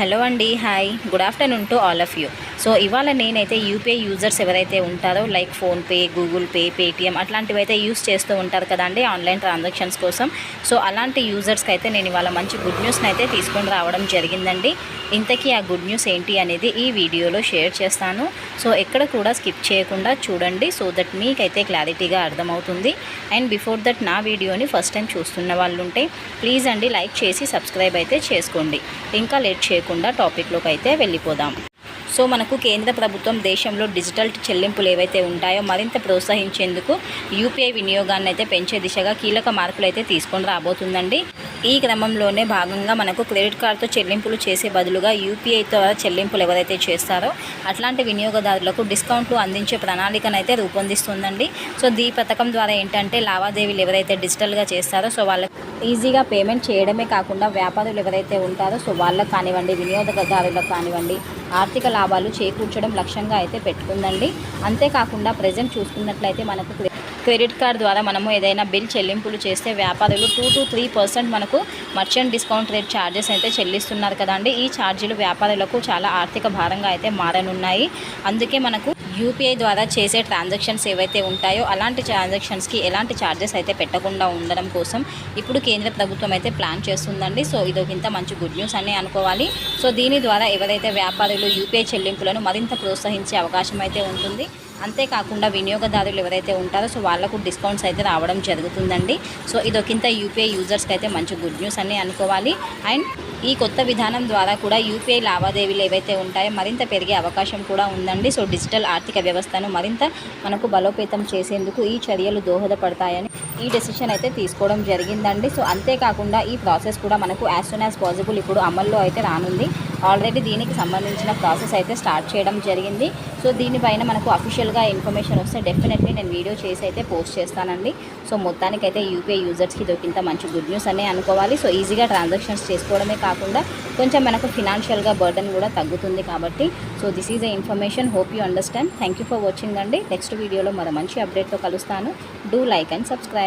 Hello అండి hi. Good afternoon to all of you. So ఇవాళ నేనైతే యూపీఐ యూజర్స్ ఎవరైతే ఉంటారో like PhonePe Google Pay Paytm అట్లాంటివి అయితే యూస్ చేస్తూ ఉంటారు కదండి ఆన్లైన్ ట్రాన్సాక్షన్స్ కోసం. సో అలాంటి యూజర్స్కి అయితే నేను ఇవాళ మంచి గుడ్ న్యూస్ని అయితే తీసుకొని రావడం జరిగిందండి. ఇంతకీ ఆ గుడ్ న్యూస్ ఏంటి అనేది ఈ వీడియోలో షేర్ చేస్తాను. సో ఎక్కడ కూడా స్కిప్ చేయకుండా చూడండి సో దట్ మీకైతే క్లారిటీగా అర్థమవుతుంది. అండ్ బిఫోర్ దట్ నా వీడియోని ఫస్ట్ టైం చూస్తున్న వాళ్ళు ఉంటే ప్లీజ్ అండి లైక్ చేసి సబ్స్క్రైబ్ అయితే చేసుకోండి. ఇంకా లేట్ చేయకుండా టాపిక్లోకి అయితే వెళ్ళిపోదాం. సో మనకు కేంద్ర ప్రభుత్వం దేశంలో డిజిటల్ చెల్లింపులు ఏవైతే ఉంటాయో మరింత ప్రోత్సహించేందుకు యూపీఐ వినియోగాన్ని అయితే పెంచే దిశగా కీలక మార్పులు అయితే తీసుకొని రాబోతుందండి. ఈ క్రమంలోనే భాగంగా మనకు క్రెడిట్ కార్డుతో చెల్లింపులు చేసే బదులుగా యూపీఐ ద్వారా చెల్లింపులు ఎవరైతే చేస్తారో అట్లాంటి వినియోగదారులకు డిస్కౌంట్లు అందించే ప్రణాళికనైతే రూపొందిస్తుందండి. సో ఈ పథకం ద్వారా ఏంటంటే లావాదేవీలు ఎవరైతే డిజిటల్గా చేస్తారో సో వాళ్ళకి ఈజీగా పేమెంట్ చేయడమే కాకుండా వ్యాపారులు ఎవరైతే ఉంటారో సో వాళ్ళకు కానివ్వండి వినియోగదారులకు కానివ్వండి ఆర్థిక లాభాలు చేకూర్చడం లక్ష్యంగా అయితే పెట్టుకుందండి. అంతేకాకుండా ప్రజెంట్ చూసుకున్నట్లయితే మనకు క్రెడిట్ కార్డ్ ద్వారా మనము ఏదైనా బిల్ చెల్లింపులు చేస్తే వ్యాపారులు టూ టు త్రీ పర్సెంట్ మనకు మర్చెంట్ డిస్కౌంట్ రేట్ ఛార్జెస్ అయితే చెల్లిస్తున్నారు కదండి. ఈ ఛార్జీలు వ్యాపారులకు చాలా ఆర్థిక భారంగా అయితే మారనున్నాయి. అందుకే మనకు యూపీఐ ద్వారా చేసే ట్రాన్సాక్షన్స్ ఏవైతే ఉంటాయో అలాంటి ట్రాన్సాక్షన్స్కి ఎలాంటి ఛార్జెస్ అయితే పెట్టకుండా ఉండడం కోసం ఇప్పుడు కేంద్ర ప్రభుత్వం అయితే ప్లాన్ చేస్తుందండి. సో ఇది ఒక ఇంత మంచి గుడ్ న్యూస్ అని అనుకోవాలి. సో దీని ద్వారా ఎవరైతే వ్యాపారులు యూపీఐ చెల్లింపులను మరింత ప్రోత్సహించే అవకాశం అయితే ఉంటుంది. అంతేకాకుండా వినియోగదారులు ఎవరైతే ఉంటారో సో వాళ్ళకు డిస్కౌంట్స్ అయితే రావడం జరుగుతుందండి. సో ఇదొకింత యూపీఐ యూజర్స్కి అయితే మంచి గుడ్ న్యూస్ అని అనుకోవాలి. అండ్ ఈ కొత్త విధానం ద్వారా కూడా యూపీఐ లావాదేవీలు ఏవైతే ఉంటాయో మరింత పెరిగే అవకాశం కూడా ఉందండి. సో డిజిటల్ ఆర్థిక వ్యవస్థను మరింత మనకు బలోపేతం చేసేందుకు ఈ చర్యలు దోహదపడతాయని ఈ డెసిషన్ అయితే తీసుకోవడం జరిగిందండి. సో అంతేకాకుండా ఈ ప్రాసెస్ కూడా మనకు యాజ్ సూన్ యాజ్ పాసిబుల్ ఇప్పుడు అమల్లో అయితే రానుంది. ఆల్రెడీ దీనికి సంబంధించిన ప్రాసెస్ అయితే స్టార్ట్ చేయడం జరిగింది. సో దీనిపైన మనకు అఫీషియల్గా ఇన్ఫర్మేషన్ వస్తే డెఫినెట్లీ నేను వీడియో చేసి అయితే పోస్ట్ చేస్తానండి. సో మొత్తానికైతే యూపీఐ యూజర్స్కి దొరికింత మంచి గుడ్ న్యూస్ అనే అనుకోవాలి. సో ఈజీగా ట్రాన్సాక్షన్స్ చేసుకోవడమే కాకుండా కొంచెం మనకు ఫినాన్షియల్గా బర్డన్ కూడా తగ్గుతుంది కాబట్టి. So this is a information hope you understand thank you for watching అండి. నెక్స్ట్ వీడియోలో మరో మంచి అప్డేట్తో కలుస్తాను. Do like and subscribe